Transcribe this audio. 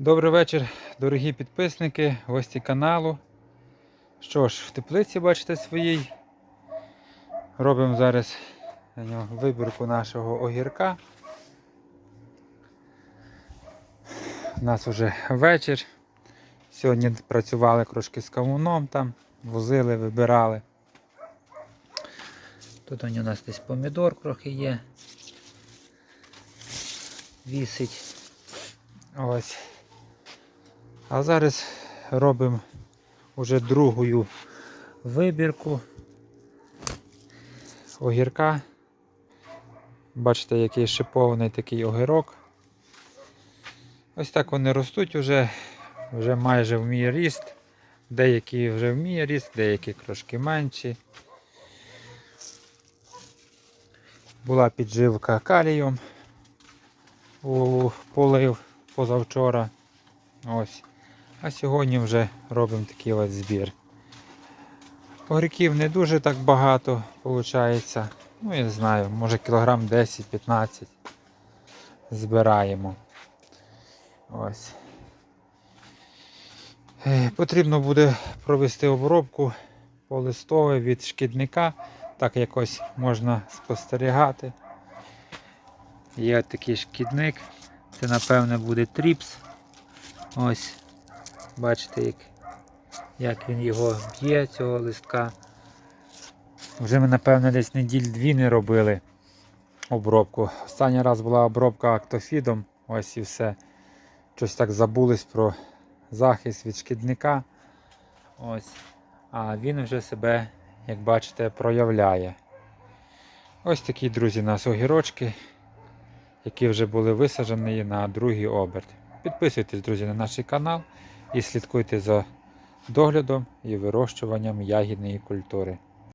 Добрий вечір, дорогі підписники, гості каналу. Що ж, в теплиці бачите своїй. Робимо зараз вибірку нашого огірка. У нас вже вечір. Сьогодні працювали трошки з кавуном там, возили, вибирали. Тут у нас десь помідор трохи є. Вісить. Ось. А зараз робимо вже другу вибірку огірка. Бачите, який шипований такий огірок. Ось так вони ростуть вже, вже майже вміє ріст. Деякі вже вміє ріст, деякі трошки менші. Була підживка калієм у полив позавчора. Ось. А сьогодні вже робимо такий ось збір. Огірків не дуже так багато виходить. Ну, я не знаю, може кілограм 10-15 збираємо. Ось. Е, Потрібно буде провести обробку полистове від шкідника. Так якось можна спостерігати. Є такий шкідник. Це напевне буде тріпс. Ось. Бачите, як, як він його б'є, цього листка. Вже ми, напевне, десь неділь дві не робили обробку. Останній раз була обробка актофідом. Ось і все. Щось так забулись про захист від шкідника. Ось. А він вже себе, як бачите, проявляє. Ось такі, друзі, у нас огірочки, які вже були висаджені на другий оберт. Підписуйтесь, друзі, на наш канал і слідкуйте за доглядом і вирощуванням ягідної культури.